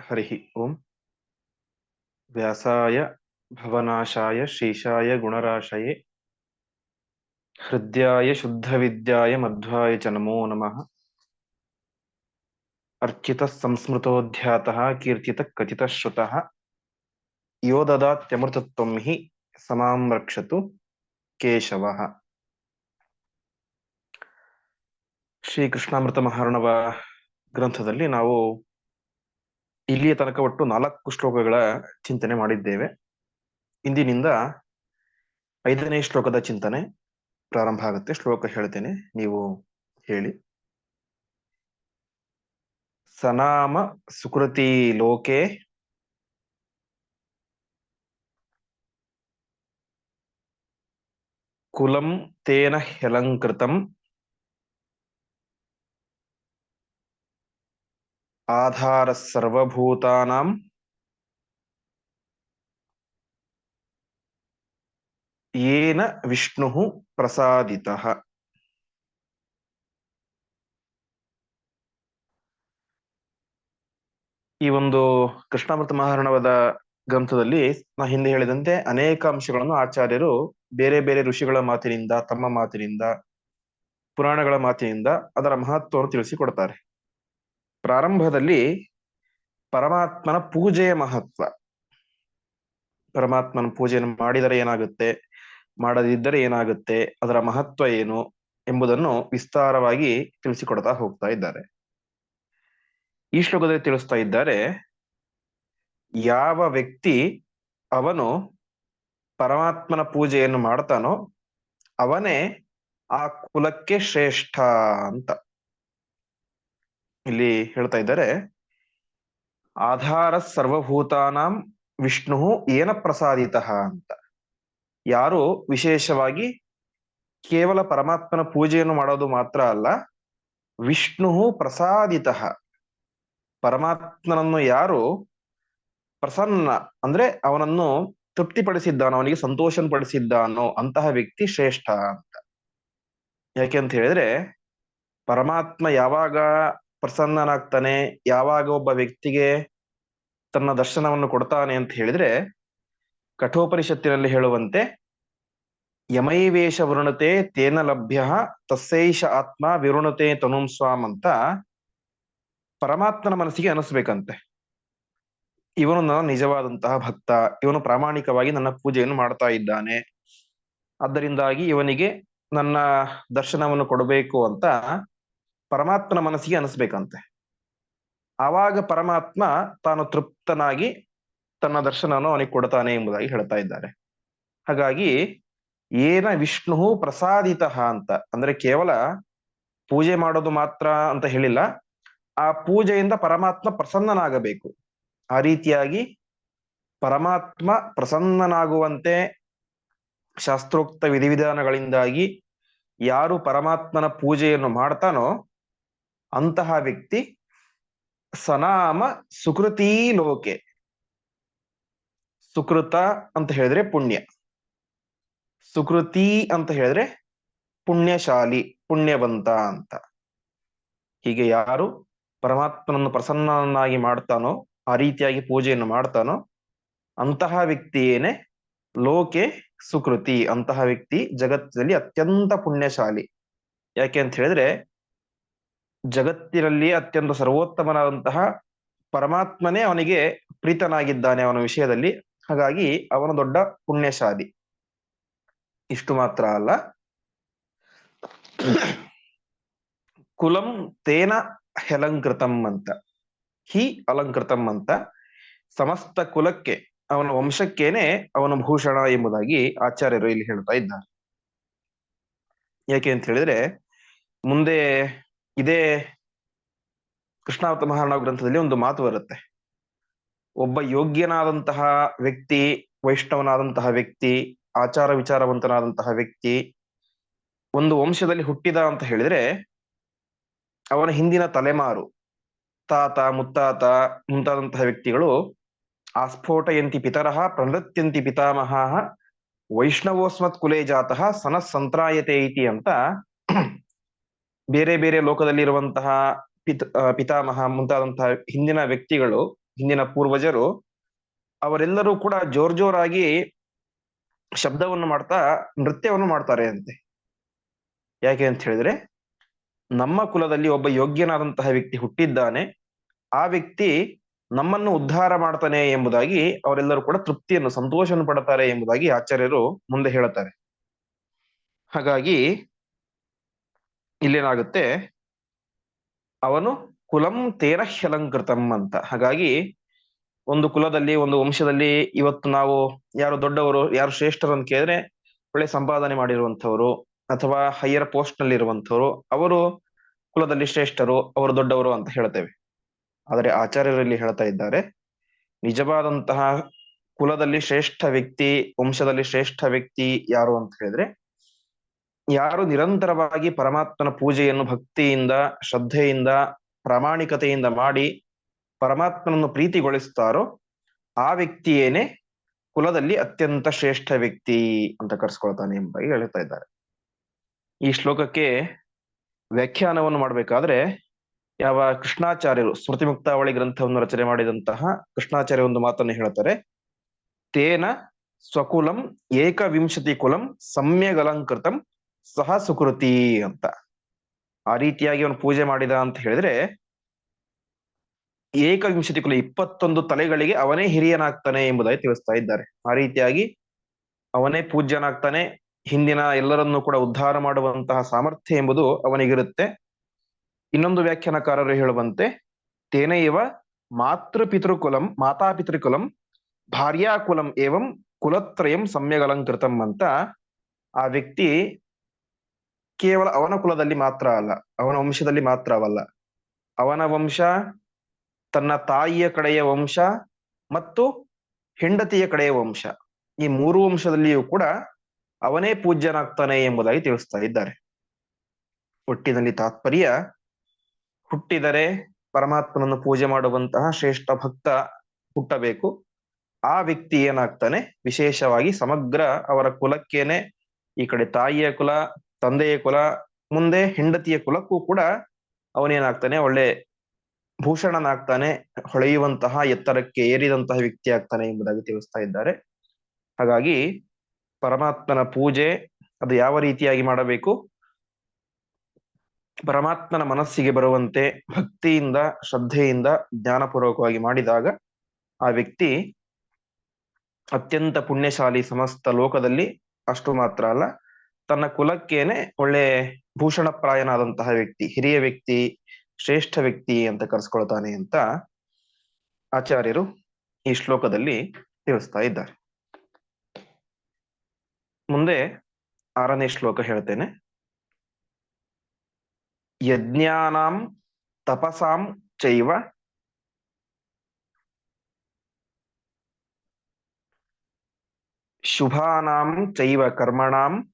ಹರಿ ಓಂ ವ್ಯಾಸಾಯ ಭವನಾಶಾಯ ಶೀಶಾಯ ಗುಣರಾಶಯೇ ಹೃದಯಾಯ ಶುದ್ಧ ವಿದ್ಯಾಯ ಮಧ್ವಾಯ ಚ ನಮೋ ನಮಃ ಅರ್ಚಿತ ಸಂಸ್ಮೃತೋಧ್ಯಾತಃ ಕೀರ್ತಿತ ಕಥಿತ ಶ್ರುತಃ ಯೋ ದದಾತ್ಯಮೃತತ್ವಂ ಹಿ ಸಮಾಂ ರಕ್ಷತು ಕೇಶವ ಶ್ರೀ ಕೃಷ್ಣಾಮೃತ ಮಹಾರ್ಣವ ಗ್ರಂಥದಲ್ಲಿ ನಾವು ಇಲ್ಲಿಯ ತನಕ ಒಟ್ಟು ನಾಲ್ಕು ಶ್ಲೋಕಗಳ ಚಿಂತನೆ ಮಾಡಿದ್ದೇವೆ. ಇಂದಿನಿಂದ ಐದನೇ ಶ್ಲೋಕದ ಚಿಂತನೆ ಪ್ರಾರಂಭ ಆಗುತ್ತೆ. ಶ್ಲೋಕ ಹೇಳ್ತೇನೆ, ನೀವು ಹೇಳಿ. ಸನಾಮ ಸುಕೃತಿ ಲೋಕೆ ಕುಲಂ ತೇನ ಹ್ಯಲಂಕೃತಂ ಆಧಾರ ಸರ್ವಭೂತಾನಾಂ ಏನ ವಿಷ್ಣು ಪ್ರಸಾದಿತಃ ಈ ಒಂದು ಕೃಷ್ಣಾಮೃತ ಮಹಾರಣವದ ಗ್ರಂಥದಲ್ಲಿ ನಾ ಹಿಂದೆ ಹೇಳಿದಂತೆ ಅನೇಕ ಅಂಶಗಳನ್ನು ಆಚಾರ್ಯರು ಬೇರೆ ಬೇರೆ ಋಷಿಗಳ ಮಾತಿನಿಂದ, ತಮ್ಮ ಮಾತಿನಿಂದ, ಪುರಾಣಗಳ ಮಾತಿನಿಂದ ಅದರ ಮಹತ್ವವನ್ನು ತಿಳಿಸಿಕೊಡ್ತಾರೆ. ಪ್ರಾರಂಭದಲ್ಲಿ ಪರಮಾತ್ಮನ ಪೂಜೆಯ ಮಹತ್ವ. ಪರಮಾತ್ಮನ ಪೂಜೆಯನ್ನು ಮಾಡಿದರೆ ಏನಾಗುತ್ತೆ? ಮಾಡದಿದ್ದರೆ ಏನಾಗುತ್ತೆ? ಅದರ ಮಹತ್ವ ಏನು? ಎಂಬುದನ್ನು ವಿಸ್ತಾರವಾಗಿ ತಿಳಿಸಿಕೊಡ್ತಾ ಹೋಗ್ತಾ ಇದ್ದಾರೆ. ಈ ಶ್ಲೋಕದಲ್ಲಿ ತಿಳಿಸ್ತಾ ಇದ್ದಾರೆ, ಯಾವ ವ್ಯಕ್ತಿ ಅವನು ಪರಮಾತ್ಮನ ಪೂಜೆಯನ್ನು ಮಾಡ್ತಾನೋ ಅವನೇ ಆ ಕುಲಕ್ಕೆ ಶ್ರೇಷ್ಠ ಅಂತ. ಇಲ್ಲಿ ಹೇಳ್ತಾ ಇದ್ದಾರೆ, ಆಧಾರ ಸರ್ವಭೂತಾನಾಂ ವಿಷ್ಣು ಏನ ಪ್ರಸಾದಿತ ಅಂತ. ಯಾರು ವಿಶೇಷವಾಗಿ ಕೇವಲ ಪರಮಾತ್ಮನ ಪೂಜೆಯನ್ನು ಮಾಡೋದು ಮಾತ್ರ ಅಲ್ಲ, ವಿಷ್ಣು ಪ್ರಸಾದಿತ. ಪರಮಾತ್ಮನನ್ನು ಯಾರು ಪ್ರಸನ್ನ ಅಂದ್ರೆ ಅವನನ್ನು ತೃಪ್ತಿಪಡಿಸಿದ್ದಾನೋ, ಅವನಿಗೆ ಸಂತೋಷ ಪಡಿಸಿದ್ದಾನೋ ಅಂತಹ ವ್ಯಕ್ತಿ ಶ್ರೇಷ್ಠ ಅಂತ. ಯಾಕೆ ಅಂತ ಹೇಳಿದ್ರೆ, ಪರಮಾತ್ಮ ಯಾವಾಗ ಪ್ರಸನ್ನನಾಗ್ತಾನೆ, ಯಾವಾಗ ಒಬ್ಬ ವ್ಯಕ್ತಿಗೆ ತನ್ನ ದರ್ಶನವನ್ನು ಕೊಡ್ತಾನೆ ಅಂತ ಹೇಳಿದ್ರೆ, ಕಠೋಪನಿಷತ್ತಿನಲ್ಲಿ ಹೇಳುವಂತೆ ಯಮೈವೇಶ ವೃಣತೆ ತೇನ ಲಭ್ಯ ತಸ್ಸೈಷ ಆತ್ಮ ವಿರುಣತೆ ತನುಂ ಸ್ವಾಮ್ ಅಂತ ಪರಮಾತ್ಮನ ಮನಸ್ಸಿಗೆ ಅನಿಸ್ಬೇಕಂತೆ. ಇವನು ನನ್ನ ನಿಜವಾದಂತಹ ಭಕ್ತ, ಇವನು ಪ್ರಾಮಾಣಿಕವಾಗಿ ನನ್ನ ಪೂಜೆಯನ್ನು ಮಾಡ್ತಾ ಇದ್ದಾನೆ. ಅದರಿಂದಾಗಿ ಇವನಿಗೆ ನನ್ನ ದರ್ಶನವನ್ನು ಕೊಡಬೇಕು ಅಂತ ಪರಮಾತ್ಮನ ಮನಸ್ಸಿಗೆ ಅನಿಸ್ಬೇಕಂತೆ. ಆವಾಗ ಪರಮಾತ್ಮ ತಾನು ತೃಪ್ತನಾಗಿ ತನ್ನ ದರ್ಶನವನ್ನು ಅವನಿಗೆ ಕೊಡ್ತಾನೆ ಎಂಬುದಾಗಿ ಹೇಳ್ತಾ ಇದ್ದಾರೆ. ಹಾಗಾಗಿ ಏನ ವಿಷ್ಣು ಪ್ರಸಾದಿತ ಅಂತ, ಅಂದ್ರೆ ಕೇವಲ ಪೂಜೆ ಮಾಡೋದು ಮಾತ್ರ ಅಂತ ಹೇಳಿಲ್ಲ, ಆ ಪೂಜೆಯಿಂದ ಪರಮಾತ್ಮ ಪ್ರಸನ್ನನಾಗಬೇಕು. ಆ ರೀತಿಯಾಗಿ ಪರಮಾತ್ಮ ಪ್ರಸನ್ನನಾಗುವಂತೆ ಶಾಸ್ತ್ರೋಕ್ತ ವಿಧಿವಿಧಾನಗಳಿಂದಾಗಿ ಯಾರು ಪರಮಾತ್ಮನ ಪೂಜೆಯನ್ನು ಮಾಡ್ತಾನೋ ಅಂತಹ ವ್ಯಕ್ತಿ ಸನಾಮ ಸುಕೃತಿ ಲೋಕೆ. ಸುಕೃತ ಅಂತ ಹೇಳಿದ್ರೆ ಪುಣ್ಯ. ಸುಕೃತಿ ಅಂತ ಹೇಳಿದ್ರೆ ಪುಣ್ಯಶಾಲಿ, ಪುಣ್ಯವಂತ ಅಂತ. ಹೀಗೆ ಯಾರು ಪರಮಾತ್ಮನನ್ನು ಪ್ರಸನ್ನನಾಗಿ ಮಾಡ್ತಾನೋ, ಆ ರೀತಿಯಾಗಿ ಪೂಜೆಯನ್ನು ಮಾಡ್ತಾನೋ, ಅಂತಹ ವ್ಯಕ್ತಿಯೇನೆ ಲೋಕೆ ಸುಕೃತಿ. ಅಂತಹ ವ್ಯಕ್ತಿ ಜಗತ್ತಿನಲ್ಲಿ ಅತ್ಯಂತ ಪುಣ್ಯಶಾಲಿ. ಯಾಕೆ ಅಂತ ಹೇಳಿದ್ರೆ ಜಗತ್ತಿನಲ್ಲಿ ಅತ್ಯಂತ ಸರ್ವೋತ್ತಮನಾದಂತಹ ಪರಮಾತ್ಮನೇ ಅವನಿಗೆ ಪ್ರೀತನಾಗಿದ್ದಾನೆ ಅವನ ವಿಷಯದಲ್ಲಿ. ಹಾಗಾಗಿ ಅವನ ದೊಡ್ಡ ಪುಣ್ಯಶಾಲಿ. ಇಷ್ಟು ಮಾತ್ರ ಅಲ್ಲ. ಕುಲಂ ತೇನ ಹೆಲಂಕೃತಂ ಅಂತ. ಹಿ ಅಲಂಕೃತಂ ಅಂತ. ಸಮಸ್ತ ಕುಲಕ್ಕೆ, ಅವನ ವಂಶಕ್ಕೇನೆ ಅವನ ಭೂಷಣ ಎಂಬುದಾಗಿ ಆಚಾರ್ಯರು ಇಲ್ಲಿ ಹೇಳ್ತಾ ಇದ್ದಾರೆ. ಯಾಕೆ ಅಂತ ಹೇಳಿದ್ರೆ, ಮುಂದೆ ಇದೇ ಕೃಷ್ಣಾವತ ಮಹಾರಾಣ ಗ್ರಂಥದಲ್ಲಿ ಒಂದು ಮಾತು ಬರುತ್ತೆ. ಒಬ್ಬ ಯೋಗ್ಯನಾದಂತಹ ವ್ಯಕ್ತಿ, ವೈಷ್ಣವನಾದಂತಹ ವ್ಯಕ್ತಿ, ಆಚಾರ ವಿಚಾರವಂತನಾದಂತಹ ವ್ಯಕ್ತಿ ಒಂದು ವಂಶದಲ್ಲಿ ಹುಟ್ಟಿದ ಅಂತ ಹೇಳಿದ್ರೆ ಅವನ ಹಿಂದಿನ ತಲೆಮಾರು, ತಾತ, ಮುತ್ತಾತ ಮುಂತಾದಂತಹ ವ್ಯಕ್ತಿಗಳು ಆಸ್ಫೋಟಯಂತಿ ಪಿತರಃ, ಪ್ರನೃತ್ಯಂತಿ ಪಿತಾಮಹ ವೈಷ್ಣವೋಸ್ಮತ್ ಕುಲೇ ಜಾತಃ ಸನಸ್ ಸಂತ್ರಾಯತೆ ಇತಿ ಅಂತ ಬೇರೆ ಬೇರೆ ಲೋಕದಲ್ಲಿ ಇರುವಂತಹ ಪಿತ ಪಿತಾಮಹ ಮುಂತಾದಂತಹ ಹಿಂದಿನ ವ್ಯಕ್ತಿಗಳು, ಹಿಂದಿನ ಪೂರ್ವಜರು, ಅವರೆಲ್ಲರೂ ಕೂಡ ಜೋರ್ ಜೋರಾಗಿ ಶಬ್ದವನ್ನು ಮಾಡ್ತಾ ನೃತ್ಯವನ್ನು ಮಾಡ್ತಾರೆ ಅಂತೆ. ಯಾಕೆ ಅಂತ ಹೇಳಿದ್ರೆ, ನಮ್ಮ ಕುಲದಲ್ಲಿ ಒಬ್ಬ ಯೋಗ್ಯನಾದಂತಹ ವ್ಯಕ್ತಿ ಹುಟ್ಟಿದ್ದಾನೆ. ಆ ವ್ಯಕ್ತಿ ನಮ್ಮನ್ನು ಉದ್ಧಾರ ಮಾಡ್ತಾನೆ ಎಂಬುದಾಗಿ ಅವರೆಲ್ಲರೂ ಕೂಡ ತೃಪ್ತಿಯನ್ನು, ಸಂತೋಷವನ್ನು ಪಡ್ತಾರೆ ಎಂಬುದಾಗಿ ಆಚಾರ್ಯರು ಮುಂದೆ ಹೇಳುತ್ತಾರೆ. ಹಾಗಾಗಿ ಇಲ್ಲೇನಾಗುತ್ತೆ? ಅವನು ಕುಲಂ ತೇರ ಅಂತ. ಹಾಗಾಗಿ ಒಂದು ಕುಲದಲ್ಲಿ, ಒಂದು ವಂಶದಲ್ಲಿ ಇವತ್ತು ನಾವು ಯಾರು ದೊಡ್ಡವರು, ಯಾರು ಶ್ರೇಷ್ಠರು ಅಂತ ಕೇಳಿದ್ರೆ ಒಳ್ಳೆ ಸಂಪಾದನೆ ಮಾಡಿರುವಂಥವ್ರು ಅಥವಾ ಹೈಯರ್ ಪೋಸ್ಟ್ನಲ್ಲಿ ಇರುವಂಥವ್ರು ಅವರು ಕುಲದಲ್ಲಿ ಶ್ರೇಷ್ಠರು, ಅವರು ದೊಡ್ಡವರು ಅಂತ ಹೇಳ್ತೇವೆ. ಆದರೆ ಆಚಾರ್ಯರಲ್ಲಿ ಹೇಳ್ತಾ ಇದ್ದಾರೆ, ನಿಜವಾದಂತಹ ಕುಲದಲ್ಲಿ ಶ್ರೇಷ್ಠ ವ್ಯಕ್ತಿ, ವಂಶದಲ್ಲಿ ಶ್ರೇಷ್ಠ ವ್ಯಕ್ತಿ ಯಾರು ಅಂತ ಹೇಳಿದ್ರೆ ಯಾರು ನಿರಂತರವಾಗಿ ಪರಮಾತ್ಮನ ಪೂಜೆಯನ್ನು ಭಕ್ತಿಯಿಂದ, ಶ್ರದ್ಧೆಯಿಂದ, ಪ್ರಾಮಾಣಿಕತೆಯಿಂದ ಮಾಡಿ ಪರಮಾತ್ಮನನ್ನು ಪ್ರೀತಿಗೊಳಿಸ್ತಾರೋ ಆ ವ್ಯಕ್ತಿಯೇನೆ ಕುಲದಲ್ಲಿ ಅತ್ಯಂತ ಶ್ರೇಷ್ಠ ವ್ಯಕ್ತಿ ಅಂತ ಕರೆಸ್ಕೊಳ್ತಾನೆ ಎಂಬ ಹೇಳ್ತಾ ಇದ್ದಾರೆ. ಈ ಶ್ಲೋಕಕ್ಕೆ ವ್ಯಾಖ್ಯಾನವನ್ನು ಮಾಡಬೇಕಾದ್ರೆ ಯಾವ ಕೃಷ್ಣಾಚಾರ್ಯರು ಸ್ಮೃತಿ ಮುಕ್ತಾವಳಿ ಗ್ರಂಥವನ್ನು ರಚನೆ ಮಾಡಿದಂತಹ ಕೃಷ್ಣಾಚಾರ್ಯ ಒಂದು ಮಾತನ್ನು ಹೇಳ್ತಾರೆ. ತೇನ ಸ್ವಕುಲಂ ಏಕವಿಂಶತಿ ಕುಲಂ ಸಮ್ಯಗಲಂಕೃತಂ ಸಹ ಸುಕೃತಿ ಅಂತ. ಆ ರೀತಿಯಾಗಿ ಅವನು ಪೂಜೆ ಮಾಡಿದ ಅಂತ ಹೇಳಿದ್ರೆ, ಏಕವಿಂಶತಿ ಕುಲ ಇಪ್ಪತ್ತೊಂದು ತಲೆಗಳಿಗೆ ಅವನೇ ಹಿರಿಯನಾಗ್ತಾನೆ ಎಂಬುದಾಗಿ ತಿಳಿಸ್ತಾ ಇದ್ದಾರೆ. ಆ ರೀತಿಯಾಗಿ ಅವನೇ ಪೂಜ್ಯನಾಗ್ತಾನೆ. ಹಿಂದಿನ ಎಲ್ಲರನ್ನೂ ಕೂಡ ಉದ್ಧಾರ ಮಾಡುವಂತಹ ಸಾಮರ್ಥ್ಯ ಎಂಬುದು ಅವನಿಗಿರುತ್ತೆ. ಇನ್ನೊಂದು ವ್ಯಾಖ್ಯಾನಕಾರರು ಹೇಳುವಂತೆ ತೇನೈವ ಮಾತೃಪಿತೃಕುಲಂ, ಮಾತಾಪಿತೃಕುಲಂ, ಭಾರ್ಯಾಕುಲಂ ಏವಂ ಕುಲತ್ರಯಂ ಸಮ್ಯಗಲಂಕೃತಂ ಅಂತ ಆ ವ್ಯಕ್ತಿ ಕೇವಲ ಅವನ ಕುಲದಲ್ಲಿ ಮಾತ್ರ ಅಲ್ಲ, ಅವನ ವಂಶದಲ್ಲಿ ಮಾತ್ರವಲ್ಲ ಅವನ ವಂಶ, ತನ್ನ ತಾಯಿಯ ಕಡೆಯ ವಂಶ ಮತ್ತು ಹೆಂಡತಿಯ ಕಡೆಯ ವಂಶ. ಈ ಮೂರು ವಂಶದಲ್ಲಿಯೂ ಕೂಡ ಅವನೇ ಪೂಜ್ಯನಾಗ್ತಾನೆ ಎಂಬುದಾಗಿ ತಿಳಿಸ್ತಾ ಇದ್ದಾರೆ. ಒಟ್ಟಿನಲ್ಲಿ ತಾತ್ಪರ್ಯ, ಹುಟ್ಟಿದರೆ ಪರಮಾತ್ಮನನ್ನು ಪೂಜೆ ಮಾಡುವಂತಹ ಶ್ರೇಷ್ಠ ಭಕ್ತ ಹುಟ್ಟಬೇಕು. ಆ ವ್ಯಕ್ತಿ ಏನಾಗ್ತಾನೆ? ವಿಶೇಷವಾಗಿ ಸಮಗ್ರ ಅವರ ಕುಲಕ್ಕೇನೆ, ಈ ಕಡೆ ತಾಯಿಯ ಕುಲ ತಂದೆಯ ಕುಲ, ಮುಂದೆ ಹೆಂಡತಿಯ ಕುಲಕ್ಕೂ ಕೂಡ ಅವನೇನಾಗ್ತಾನೆ, ಒಳ್ಳೆ ಭೂಷಣನಾಗ್ತಾನೆ, ಹೊಳೆಯುವಂತಹ ಎತ್ತರಕ್ಕೆ ಏರಿದಂತಹ ವ್ಯಕ್ತಿ ಆಗ್ತಾನೆ ಎಂಬುದಾಗಿ ತಿಳಿಸ್ತಾ ಇದ್ದಾರೆ. ಹಾಗಾಗಿ ಪರಮಾತ್ಮನ ಪೂಜೆ ಅದು ಯಾವ ರೀತಿಯಾಗಿ ಮಾಡಬೇಕು? ಪರಮಾತ್ಮನ ಮನಸ್ಸಿಗೆ ಬರುವಂತೆ ಭಕ್ತಿಯಿಂದ, ಶ್ರದ್ಧೆಯಿಂದ ಜ್ಞಾನಪೂರ್ವಕವಾಗಿ ಮಾಡಿದಾಗ ಆ ವ್ಯಕ್ತಿ ಅತ್ಯಂತ ಪುಣ್ಯಶಾಲಿ ಸಮಸ್ತ ಲೋಕದಲ್ಲಿ ಅಷ್ಟು ಮಾತ್ರ ಅಲ್ಲ ತನ್ನ ಕುಲಕ್ಕೇನೆ ಒಳ್ಳೆ ಭೂಷಣಪ್ರಾಯನಾದಂತಹ ವ್ಯಕ್ತಿ, ಹಿರಿಯ ವ್ಯಕ್ತಿ, ಶ್ರೇಷ್ಠ ವ್ಯಕ್ತಿ ಅಂತ ಕರೆಸ್ಕೊಳ್ತಾನೆ ಅಂತ ಆಚಾರ್ಯರು ಈ ಶ್ಲೋಕದಲ್ಲಿ ತಿಳಿಸ್ತಾ ಇದ್ದಾರೆ. ಮುಂದೆ ಆರನೇ ಶ್ಲೋಕ ಹೇಳ್ತೇನೆ. ಯಜ್ಞಾನಾಂ ತಪಸಾಂ ಚೈವ ಶುಭಾನಾಂ ಚೈವ ಕರ್ಮಣಾಂ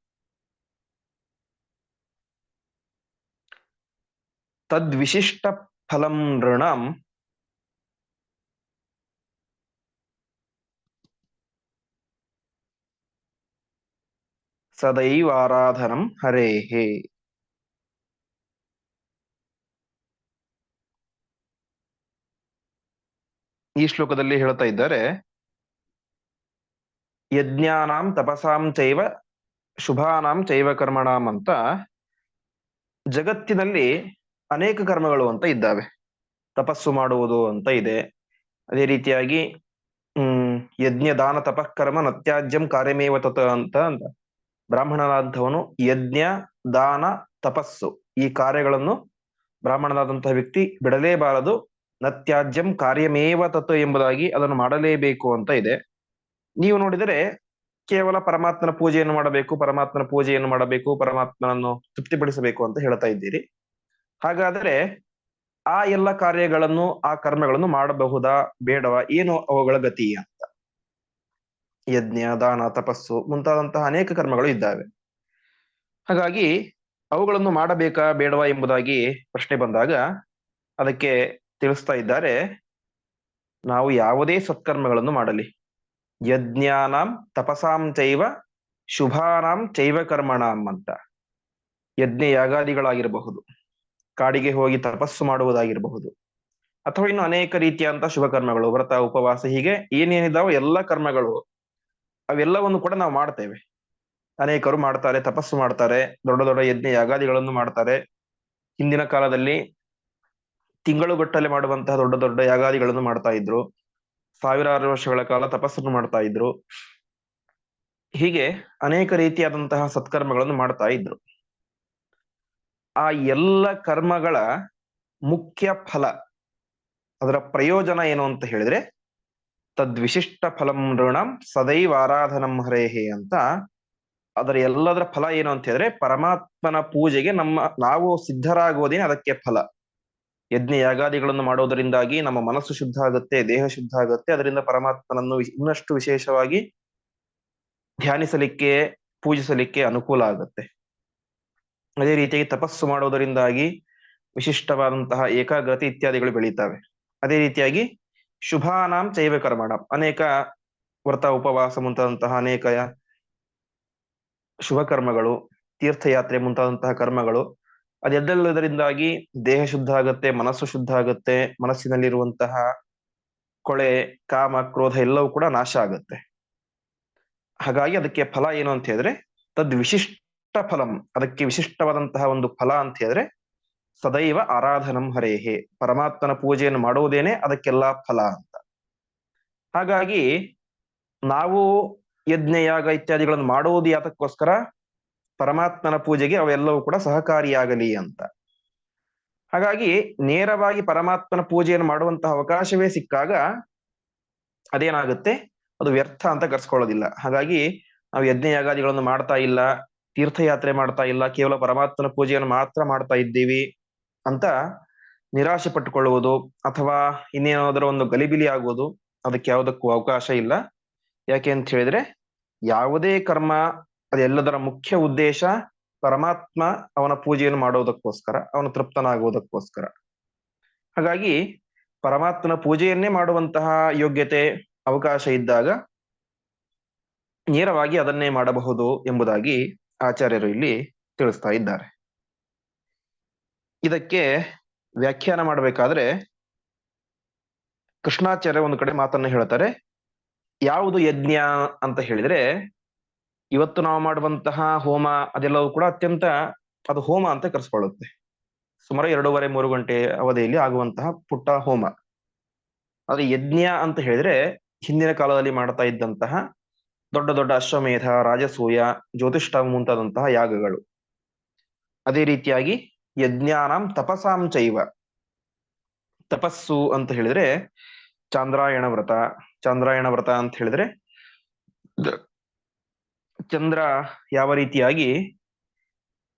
ತದ್ವಿಶಿಷ್ಟ ಫಲಂ ನೃಣಂ ಸದೈವಾರಾಧನಂ ಹರೇಹೇ ಈ ಶ್ಲೋಕದಲ್ಲಿ ಹೇಳ್ತಾ ಇದ್ದಾರೆ, ಯಜ್ಞಾನಾಂ ತಪಸಾಂ ಚೈವ ಶುಭಾನಾಂ ಚೈವ ಕರ್ಮಣಾಂ ಅಂತ ಜಗತ್ತಿನಲ್ಲಿ ಅನೇಕ ಕರ್ಮಗಳು ಅಂತ ಇದ್ದಾವೆ. ತಪಸ್ಸು ಮಾಡುವುದು ಅಂತ ಇದೆ. ಅದೇ ರೀತಿಯಾಗಿ, ಹ್ಮ್ ಯಜ್ಞ ದಾನ ತಪಃಕರ್ಮ ನತ್ಯಾಜ್ಯಂ ಕಾರ್ಯಮೇವ ತತ ಅಂತ ಅಂತ ಬ್ರಾಹ್ಮಣನಾದಂಥವನು ಯಜ್ಞ ದಾನ ತಪಸ್ಸು. ಈ ಕಾರ್ಯಗಳನ್ನು ಬ್ರಾಹ್ಮಣನಾದಂತಹ ವ್ಯಕ್ತಿ ಬಿಡಲೇಬಾರದು. ನತ್ಯಾಜ್ಯಂ ಕಾರ್ಯಮೇವ ತತ್ವ ಎಂಬುದಾಗಿ ಅದನ್ನು ಮಾಡಲೇಬೇಕು ಅಂತ ಇದೆ. ನೀವು ನೋಡಿದರೆ ಕೇವಲ ಪರಮಾತ್ಮನ ಪೂಜೆಯನ್ನು ಮಾಡಬೇಕು, ಪರಮಾತ್ಮನ ಪೂಜೆಯನ್ನು ಮಾಡಬೇಕು, ಪರಮಾತ್ಮನನ್ನು ತೃಪ್ತಿಪಡಿಸಬೇಕು ಅಂತ ಹೇಳ್ತಾ ಇದ್ದೀರಿ. ಹಾಗಾದರೆ ಆ ಎಲ್ಲ ಕಾರ್ಯಗಳನ್ನು, ಆ ಕರ್ಮಗಳನ್ನು ಮಾಡಬಹುದಾ, ಬೇಡವಾ, ಏನು ಅವುಗಳ ಗತಿ ಅಂತ? ಯಜ್ಞ, ದಾನ, ತಪಸ್ಸು ಮುಂತಾದಂತಹ ಅನೇಕ ಕರ್ಮಗಳು ಇದ್ದಾವೆ. ಹಾಗಾಗಿ ಅವುಗಳನ್ನು ಮಾಡಬೇಕಾ, ಬೇಡವಾ ಎಂಬುದಾಗಿ ಪ್ರಶ್ನೆ ಬಂದಾಗ ಅದಕ್ಕೆ ತಿಳಿಸ್ತಾ ಇದ್ದಾರೆ, ನಾವು ಯಾವುದೇ ಸತ್ಕರ್ಮಗಳನ್ನು ಮಾಡಲಿ. ಯಜ್ಞಾನಾಂ ತಪಸಾಂ ಚೈವ ಶುಭಾನಾಂ ಚೈವ ಕರ್ಮಣಾಂ ಅಂತ. ಯಜ್ಞ ಯಾಗಾದಿಗಳಾಗಿರಬಹುದು. ಕಾಡಿಗೆ ಹೋಗಿ ತಪಸ್ಸು ಮಾಡುವುದಾಗಿರಬಹುದು. ಅಥವಾ ಇನ್ನು ಅನೇಕ ರೀತಿಯಂತ ಶುಭ ಕರ್ಮಗಳು ವ್ರತ, ಉಪವಾಸ, ಹೀಗೆ ಏನೇನಿದಾವೋ ಎಲ್ಲ ಕರ್ಮಗಳು, ಅವೆಲ್ಲವನ್ನು ಕೂಡ ನಾವು ಮಾಡ್ತೇವೆ. ಅನೇಕರು ಮಾಡ್ತಾರೆ, ತಪಸ್ಸು ಮಾಡ್ತಾರೆ, ದೊಡ್ಡ ದೊಡ್ಡ ಯಜ್ಞ ಯಾಗಾದಿಗಳನ್ನು ಮಾಡ್ತಾರೆ. ಹಿಂದಿನ ಕಾಲದಲ್ಲಿ ತಿಂಗಳುಗಟ್ಟಲೆ ಮಾಡುವಂತಹ ದೊಡ್ಡ ದೊಡ್ಡ ಯಾಗಾದಿಗಳನ್ನು ಮಾಡ್ತಾ ಇದ್ರು. ಸಾವಿರಾರು ವರ್ಷಗಳ ಕಾಲ ತಪಸ್ಸನ್ನು ಮಾಡ್ತಾ ಇದ್ರು. ಹೀಗೆ ಅನೇಕ ರೀತಿಯಾದಂತಹ ಸತ್ಕರ್ಮಗಳನ್ನು ಮಾಡ್ತಾ ಇದ್ರು. ಆ ಎಲ್ಲ ಕರ್ಮಗಳ ಮುಖ್ಯ ಫಲ, ಅದರ ಪ್ರಯೋಜನ ಏನು ಅಂತ ಹೇಳಿದ್ರೆ, ತದ್ವಿಶಿಷ್ಟ ಫಲಂ ಋಣಂ ಸದೈವ ಆರಾಧನಂ ಹರೇಹೆ ಅಂತ, ಅದರ ಎಲ್ಲದರ ಫಲ ಏನು ಅಂತ ಹೇಳಿದ್ರೆ, ಪರಮಾತ್ಮನ ಪೂಜೆಗೆ ನಮ್ಮ, ನಾವು ಸಿದ್ಧರಾಗೋದೇನೆ ಅದಕ್ಕೆ ಫಲ. ಯಜ್ಞ ಯಾಗಾದಿಗಳನ್ನು ಮಾಡೋದರಿಂದಾಗಿ ನಮ್ಮ ಮನಸ್ಸು ಶುದ್ಧ ಆಗುತ್ತೆ, ದೇಹ ಶುದ್ಧ ಆಗುತ್ತೆ, ಅದರಿಂದ ಪರಮಾತ್ಮನನ್ನು ಇನ್ನಷ್ಟು ವಿಶೇಷವಾಗಿ ಧ್ಯಾನಿಸಲಿಕ್ಕೆ, ಪೂಜಿಸಲಿಕ್ಕೆ ಅನುಕೂಲ ಆಗುತ್ತೆ. ಅದೇ ರೀತಿಯಾಗಿ ತಪಸ್ಸು ಮಾಡುವುದರಿಂದಾಗಿ ವಿಶಿಷ್ಟವಾದಂತಹ ಏಕಾಗ್ರತೆ ಇತ್ಯಾದಿಗಳು ಬೆಳೀತಾವೆ. ಅದೇ ರೀತಿಯಾಗಿ ಶುಭಾನಾಂ ಚೈವ ಕರ್ಮಣ. ಅನೇಕ ವ್ರತ, ಉಪವಾಸ ಮುಂತಾದಂತಹ ಅನೇಕ ಶುಭ ಕರ್ಮಗಳು, ತೀರ್ಥಯಾತ್ರೆ ಮುಂತಾದಂತಹ ಕರ್ಮಗಳು, ಅದೆಲ್ಲದರಿಂದಾಗಿ ದೇಹ ಶುದ್ಧ ಆಗುತ್ತೆ, ಮನಸ್ಸು ಶುದ್ಧ ಆಗತ್ತೆ, ಮನಸ್ಸಿನಲ್ಲಿರುವಂತಹ ಕೊಳೆ, ಕಾಮ, ಕ್ರೋಧ ಎಲ್ಲವೂ ಕೂಡ ನಾಶ ಆಗುತ್ತೆ. ಹಾಗಾಗಿ ಅದಕ್ಕೆ ಫಲ ಏನು ಅಂತ ಹೇಳಿದ್ರೆ ತದ್ ವಿಶಿಷ್ಟ ಫಲಂ ಅದಕ್ಕೆ ವಿಶಿಷ್ಟವಾದಂತಹ ಒಂದು ಫಲ ಅಂತ ಹೇಳಿದ್ರೆ, ಸದೈವ ಆರಾಧನಂ ಹರೇಹೆ. ಪರಮಾತ್ಮನ ಪೂಜೆಯನ್ನು ಮಾಡುವುದೇನೆ ಅದಕ್ಕೆಲ್ಲ ಫಲ ಅಂತ. ಹಾಗಾಗಿ ನಾವು ಯಜ್ಞ, ಯಾಗ ಇತ್ಯಾದಿಗಳನ್ನು ಮಾಡುವುದು ಯಾತಕ್ಕೋಸ್ಕರ ಪರಮಾತ್ಮನ ಪೂಜೆಗೆ ಅವೆಲ್ಲವೂ ಕೂಡ ಸಹಕಾರಿಯಾಗಲಿ ಅಂತ. ಹಾಗಾಗಿ ನೇರವಾಗಿ ಪರಮಾತ್ಮನ ಪೂಜೆಯನ್ನು ಮಾಡುವಂತಹ ಅವಕಾಶವೇ ಸಿಕ್ಕಾಗ ಅದೇನಾಗುತ್ತೆ? ಅದು ವ್ಯರ್ಥ ಅಂತ ಕರ್ಸ್ಕೊಳ್ಳೋದಿಲ್ಲ. ಹಾಗಾಗಿ ನಾವು ಯಜ್ಞ, ಯಾಗಾದಿಗಳನ್ನು ಮಾಡ್ತಾ ಇಲ್ಲ. ತೀರ್ಥಯಾತ್ರೆ ಮಾಡ್ತಾ ಇಲ್ಲ, ಕೇವಲ ಪರಮಾತ್ಮನ ಪೂಜೆಯನ್ನು ಮಾತ್ರ ಮಾಡ್ತಾ ಇದ್ದೀವಿ ಅಂತ ನಿರಾಶೆ ಪಟ್ಟುಕೊಳ್ಳುವುದು ಅಥವಾ ಇನ್ನೇನಾದರೂ ಒಂದು ಗಲಿಬಿಲಿ ಆಗುವುದು, ಅದಕ್ಕೆ ಯಾವುದಕ್ಕೂ ಅವಕಾಶ ಇಲ್ಲ. ಯಾಕೆ ಅಂತ ಹೇಳಿದ್ರೆ ಯಾವುದೇ ಕರ್ಮ, ಅದೆಲ್ಲದರ ಮುಖ್ಯ ಉದ್ದೇಶ ಪರಮಾತ್ಮ ಅವನ ಪೂಜೆಯನ್ನು ಮಾಡುವುದಕ್ಕೋಸ್ಕರ ಅವನು ತೃಪ್ತನಾಗುವುದಕ್ಕೋಸ್ಕರ. ಹಾಗಾಗಿ ಪರಮಾತ್ಮನ ಪೂಜೆಯನ್ನೇ ಮಾಡುವಂತಹ ಯೋಗ್ಯತೆ, ಅವಕಾಶ ಇದ್ದಾಗ ನೇರವಾಗಿ ಅದನ್ನೇ ಮಾಡಬಹುದು ಎಂಬುದಾಗಿ ಆಚಾರ್ಯರು ಇಲ್ಲಿ ತಿಳಿಸ್ತಾ ಇದ್ದಾರೆ. ಇದಕ್ಕೆ ವ್ಯಾಖ್ಯಾನ ಮಾಡಬೇಕಾದ್ರೆ ಕೃಷ್ಣಾಚಾರ್ಯ ಒಂದು ಕಡೆ ಮಾತನ್ನ ಹೇಳ್ತಾರೆ, ಯಾವುದು ಯಜ್ಞ ಅಂತ ಹೇಳಿದ್ರೆ ಇವತ್ತು ನಾವು ಮಾಡುವಂತಹ ಹೋಮ ಅದೆಲ್ಲವೂ ಕೂಡ ಅತ್ಯಂತ ಅದು ಹೋಮ ಅಂತ ಕರೆಸ್ಕೊಳ್ಳುತ್ತೆ. ಸುಮಾರು ಎರಡೂವರೆ ಮೂರು ಗಂಟೆ ಅವಧಿಯಲ್ಲಿ ಆಗುವಂತಹ ಪುಟ್ಟ ಹೋಮ. ಆದ್ರೆ ಯಜ್ಞ ಅಂತ ಹೇಳಿದ್ರೆ ಹಿಂದಿನ ಕಾಲದಲ್ಲಿ ಮಾಡ್ತಾ ಇದ್ದಂತಹ ದೊಡ್ಡ ದೊಡ್ಡ ಅಶ್ವಮೇಧ, ರಾಜಸೂಯ ಜ್ಯೋತಿಷ್ಠ ಮುಂತಾದಂತಹ ಯಾಗಗಳು. ಅದೇ ರೀತಿಯಾಗಿ ಯಜ್ಞಾನಂ ತಪಸಾಂ ಚೈವ. ತಪಸ್ಸು ಅಂತ ಹೇಳಿದ್ರೆ ಚಾಂದ್ರಾಯಣ ವ್ರತ ಚಾಂದ್ರಾಯಣ ವ್ರತ ಅಂತ ಹೇಳಿದ್ರೆ ಚಂದ್ರ ಯಾವ ರೀತಿಯಾಗಿ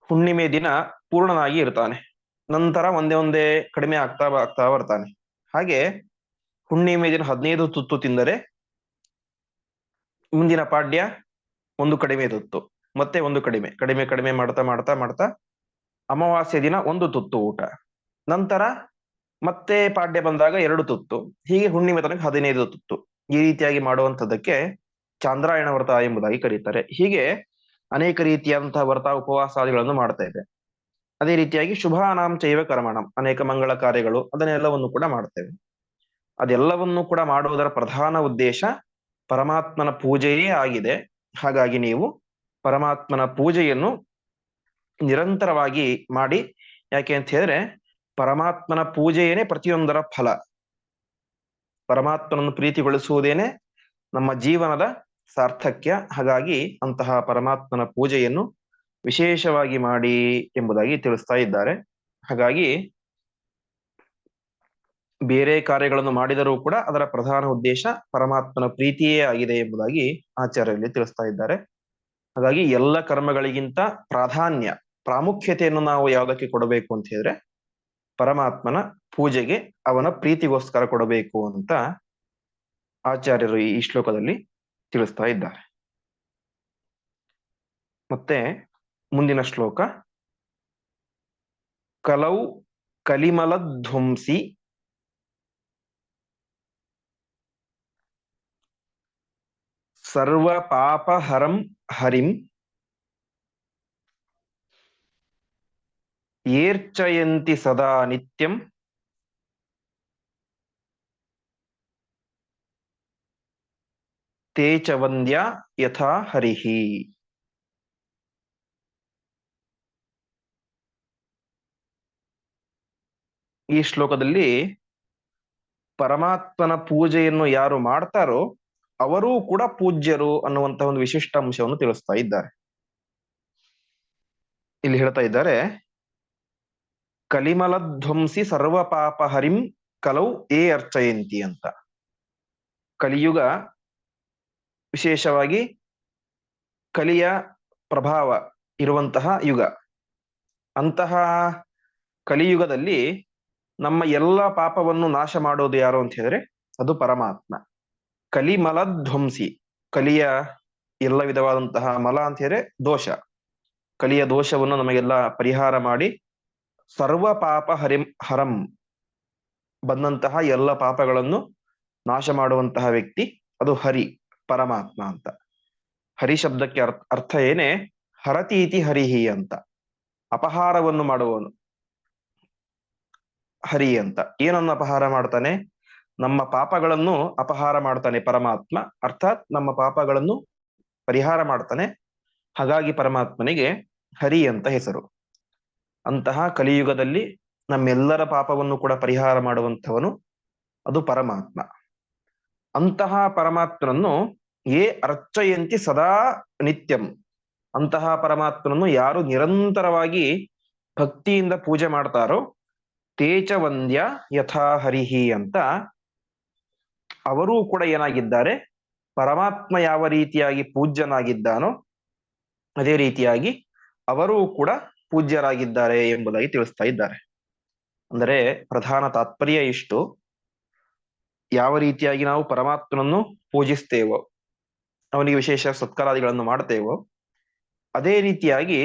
ಹುಣ್ಣಿಮೆ ದಿನ ಪೂರ್ಣನಾಗಿ ಇರ್ತಾನೆ. ನಂತರ ಒಂದೇ ಒಂದೇ ಕಡಿಮೆ ಆಗ್ತಾ ಆಗ್ತಾ ಬರ್ತಾನೆ. ಹಾಗೆ ಹುಣ್ಣಿಮೆ ದಿನ ಹದಿನೈದು ತುತ್ತು ತಿಂದರೆ ಮುಂದಿನ ಪಾಡ್ಯ ಒಂದು ಕಡಿಮೆ ತುತ್ತು, ಮತ್ತೆ ಒಂದು ಕಡಿಮೆ ಕಡಿಮೆ ಕಡಿಮೆ ಮಾಡ್ತಾ ಮಾಡ್ತಾ ಮಾಡ್ತಾ ಅಮಾವಾಸ್ಯ ದಿನ ಒಂದು ತುತ್ತು ಊಟ. ನಂತರ ಮತ್ತೆ ಪಾಡ್ಯ ಬಂದಾಗ ಎರಡು ತುತ್ತು, ಹೀಗೆ ಹುಣ್ಣಿಮೆ ತನಕ ಹದಿನೈದು ತುತ್ತು. ಈ ರೀತಿಯಾಗಿ ಮಾಡುವಂಥದ್ದಕ್ಕೆ ಚಾಂದ್ರಾಯಣ ವ್ರತ ಎಂಬುದಾಗಿ ಕರೀತಾರೆ. ಹೀಗೆ ಅನೇಕ ರೀತಿಯಾದಂತಹ ವ್ರತ ಉಪವಾಸಾದಿಗಳನ್ನು ಮಾಡ್ತಾ ಇದೆ. ಅದೇ ರೀತಿಯಾಗಿ ಶುಭಾನಾಂ ಚೈವ ಕರ್ಮಣಂ, ಅನೇಕ ಮಂಗಳ ಕಾರ್ಯಗಳು ಅದನ್ನೆಲ್ಲವನ್ನು ಕೂಡ ಮಾಡ್ತೇವೆ. ಅದೆಲ್ಲವನ್ನು ಕೂಡ ಮಾಡುವುದರ ಪ್ರಧಾನ ಉದ್ದೇಶ ಪರಮಾತ್ಮನ ಪೂಜೆಯೇ ಆಗಿದೆ. ಹಾಗಾಗಿ ನೀವು ಪರಮಾತ್ಮನ ಪೂಜೆಯನ್ನು ನಿರಂತರವಾಗಿ ಮಾಡಿ. ಯಾಕೆ ಅಂತ ಹೇಳಿದ್ರೆ ಪರಮಾತ್ಮನ ಪೂಜೆಯೇನೆ ಪ್ರತಿಯೊಂದರ ಫಲ. ಪರಮಾತ್ಮನನ್ನು ಪ್ರೀತಿಗೊಳಿಸುವುದೇನೆ ನಮ್ಮ ಜೀವನದ ಸಾರ್ಥಕ್ಯ. ಹಾಗಾಗಿ ಅಂತಹ ಪರಮಾತ್ಮನ ಪೂಜೆಯನ್ನು ವಿಶೇಷವಾಗಿ ಮಾಡಿ ಎಂಬುದಾಗಿ ತಿಳಿಸ್ತಾ ಇದ್ದಾರೆ. ಹಾಗಾಗಿ ಬೇರೆ ಕಾರ್ಯಗಳನ್ನು ಮಾಡಿದರೂ ಕೂಡ ಅದರ ಪ್ರಧಾನ ಉದ್ದೇಶ ಪರಮಾತ್ಮನ ಪ್ರೀತಿಯೇ ಆಗಿದೆ ಎಂಬುದಾಗಿ ಆಚಾರ್ಯರಲ್ಲಿ ತಿಳಿಸ್ತಾ ಇದ್ದಾರೆ. ಹಾಗಾಗಿ ಎಲ್ಲ ಕರ್ಮಗಳಿಗಿಂತ ಪ್ರಾಧಾನ್ಯ, ಪ್ರಾಮುಖ್ಯತೆಯನ್ನು ನಾವು ಯಾವುದಕ್ಕೆ ಕೊಡಬೇಕು ಅಂತ ಹೇಳಿದ್ರೆ ಪರಮಾತ್ಮನ ಪೂಜೆಗೆ ಅವನ ಪ್ರೀತಿಗೋಸ್ಕರ ಕೊಡಬೇಕು ಅಂತ ಆಚಾರ್ಯರು ಈ ಶ್ಲೋಕದಲ್ಲಿ ತಿಳಿಸ್ತಾ ಇದ್ದಾರೆ. ಮತ್ತೆ ಮುಂದಿನ ಶ್ಲೋಕ. ಕಲೌ ಕಲಿಮಲಧ್ವಂಸಿ ಸರ್ವ ಪಾಪ ಹರಂ ಹರಿಂ ಏರ್ಚಯಂತಿ ಸದಾ ನಿತ್ಯಂ ತೇಚ ವಂದ್ಯ ಯಥಾ ಹರಿಹಿ ಈ ಶ್ಲೋಕದಲ್ಲಿ ಪರಮಾತ್ಮನ ಪೂಜೆಯನ್ನು ಯಾರು ಮಾಡ್ತಾರೋ ಅವರೂ ಕೂಡ ಪೂಜ್ಯರು ಅನ್ನುವಂತಹ ಒಂದು ವಿಶಿಷ್ಟ ಅಂಶವನ್ನು ತಿಳಿಸ್ತಾ ಇದ್ದಾರೆ. ಇಲ್ಲಿ ಹೇಳ್ತಾ ಇದ್ದಾರೆ, ಕಲಿಮಲಧ್ವಂಸಿ ಸರ್ವ ಪಾಪ ಹರಿಂ ಕಲೌ ಏ ಅರ್ಚಯಂತಿ ಅಂತ. ಕಲಿಯುಗ ವಿಶೇಷವಾಗಿ ಕಲಿಯ ಪ್ರಭಾವ ಇರುವಂತಹ ಯುಗ. ಅಂತಹ ಕಲಿಯುಗದಲ್ಲಿ ನಮ್ಮ ಎಲ್ಲ ಪಾಪವನ್ನು ನಾಶ ಮಾಡೋದು ಯಾರು ಅಂತ ಹೇಳಿದ್ರೆ ಅದು ಪರಮಾತ್ಮ. ಕಲಿಮಲಧ್ವಂಸಿ, ಕಲಿಯ ಎಲ್ಲ ವಿಧವಾದಂತಹ ಮಲ ಅಂತ ಹೇಳಿದ್ರೆ ದೋಷ. ಕಲಿಯ ದೋಷವನ್ನು ನಮಗೆಲ್ಲ ಪರಿಹಾರ ಮಾಡಿ ಸರ್ವ ಪಾಪ ಹರಿಂ, ಹರಂ ಬಂದಂತಹ ಎಲ್ಲ ಪಾಪಗಳನ್ನು ನಾಶ ಮಾಡುವಂತಹ ವ್ಯಕ್ತಿ ಅದು ಹರಿ, ಪರಮಾತ್ಮ ಅಂತ. ಹರಿ ಶಬ್ದಕ್ಕೆ ಅರ್ಥ ಅರ್ಥ ಏನೇ? ಹರತೀತಿ ಹರಿಹಿ ಅಂತ. ಅಪಹಾರವನ್ನು ಮಾಡುವವನು ಹರಿ ಅಂತ. ಏನನ್ನು ಅಪಹಾರ ಮಾಡ್ತಾನೆ? ನಮ್ಮ ಪಾಪಗಳನ್ನು ಅಪಹಾರ ಮಾಡ್ತಾನೆ ಪರಮಾತ್ಮ. ಅರ್ಥಾತ್ ನಮ್ಮ ಪಾಪಗಳನ್ನು ಪರಿಹಾರ ಮಾಡ್ತಾನೆ. ಹಾಗಾಗಿ ಪರಮಾತ್ಮನಿಗೆ ಹರಿ ಅಂತ ಹೆಸರು. ಅಂತಹ ಕಲಿಯುಗದಲ್ಲಿ ನಮ್ಮೆಲ್ಲರ ಪಾಪವನ್ನು ಕೂಡ ಪರಿಹಾರ ಮಾಡುವಂಥವನು ಅದು ಪರಮಾತ್ಮ. ಅಂತಹ ಪರಮಾತ್ಮನನ್ನು ಏ ಅರ್ಚಯಂತಿ ಸದಾ ನಿತ್ಯಂ. ಅಂತಹ ಪರಮಾತ್ಮನನ್ನು ಯಾರು ನಿರಂತರವಾಗಿ ಭಕ್ತಿಯಿಂದ ಪೂಜೆ ಮಾಡ್ತಾರೋ ತೇಜ ವಂದ್ಯ ಯಥಾ ಹರಿಹಿ ಅಂತ ಅವರೂ ಕೂಡ ಏನಾಗಿದ್ದಾರೆ? ಪರಮಾತ್ಮ ಯಾವ ರೀತಿಯಾಗಿ ಪೂಜ್ಯನಾಗಿದ್ದಾನೋ, ಅದೇ ರೀತಿಯಾಗಿ ಅವರೂ ಕೂಡ ಪೂಜ್ಯರಾಗಿದ್ದಾರೆ ಎಂಬುದಾಗಿ ತಿಳಿಸ್ತಾ ಇದ್ದಾರೆ. ಅಂದರೆ ಪ್ರಧಾನ ತಾತ್ಪರ್ಯ ಇಷ್ಟು. ಯಾವ ರೀತಿಯಾಗಿ ನಾವು ಪರಮಾತ್ಮನನ್ನು ಪೂಜಿಸ್ತೇವೋ, ಅವನಿಗೆ ವಿಶೇಷ ಸತ್ಕಾರಾದಿಗಳನ್ನು ಮಾಡ್ತೇವೋ, ಅದೇ ರೀತಿಯಾಗಿ